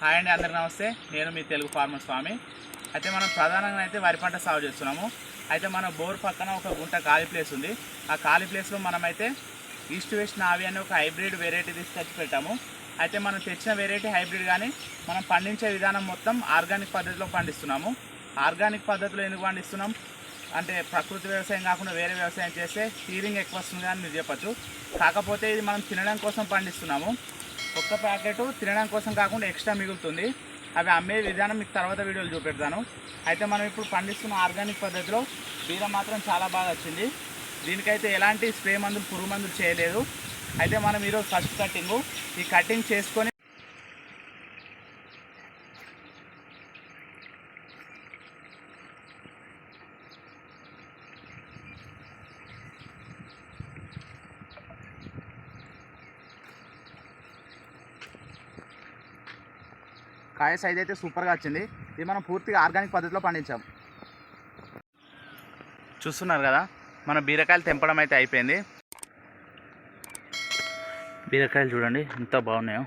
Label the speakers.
Speaker 1: Hi అండి అందరికి నమస్తే. నేను మీ తెలుగు ఫార్మర్ స్వామి. అయితే మనం ప్రధానంగా అయితే వరి పంట సాగు చేస్తున్నాము. అయితే మన బోర్ పక్కన ఒక గుంట ఖాళీ ప్లేస్ ఉంది. ఆ ఖాళీ ప్లేస్లో మనమైతే ఈస్ట్ వెస్ట్ నావి అనే ఒక హైబ్రిడ్ వెరైటీ తీసుకొచ్చి పెట్టాము. అయితే మనం తెచ్చిన వెరైటీ హైబ్రిడ్ కానీ మనం పండించే విధానం మొత్తం ఆర్గానిక్ పద్ధతిలో పండిస్తున్నాము. ఆర్గానిక్ పద్ధతిలో ఎందుకు పండిస్తున్నాం? అంటే ప్రకృతి వ్యవసాయం కాకుండా వేరే వ్యవసాయం చేస్తే హీరింగ్ ఎక్కువ వస్తుంది అని మీరు చెప్పచ్చు. కాకపోతే ఇది మనం తినడం కోసం పండిస్తున్నాము. ఒక్క ప్యాకెట్ తినడం కోసం కాకుండా ఎక్స్ట్రా మిగులుతుంది. అవి అమ్మే విధానం మీకు తర్వాత వీడియోలు చూపెడతాను. అయితే మనం ఇప్పుడు పండిస్తున్న ఆర్గానిక్ పద్ధతిలో బీర మాత్రం చాలా బాగా వచ్చింది. దీనికైతే ఎలాంటి స్ప్రే మందులు పురుగు మందులు చేయలేదు. అయితే మనం ఈరోజు ఫస్ట్ కటింగు ఈ కటింగ్ చేసుకొని కాయ సైజ్ అయితే సూపర్గా వచ్చింది. ఇది మనం పూర్తిగా ఆర్గానిక్ పద్ధతిలో పండించాం. చూస్తున్నారు కదా మన బీరకాయలు తెంపడం అయితే అయిపోయింది. బీరకాయలు చూడండి ఎంత బాగున్నాయో.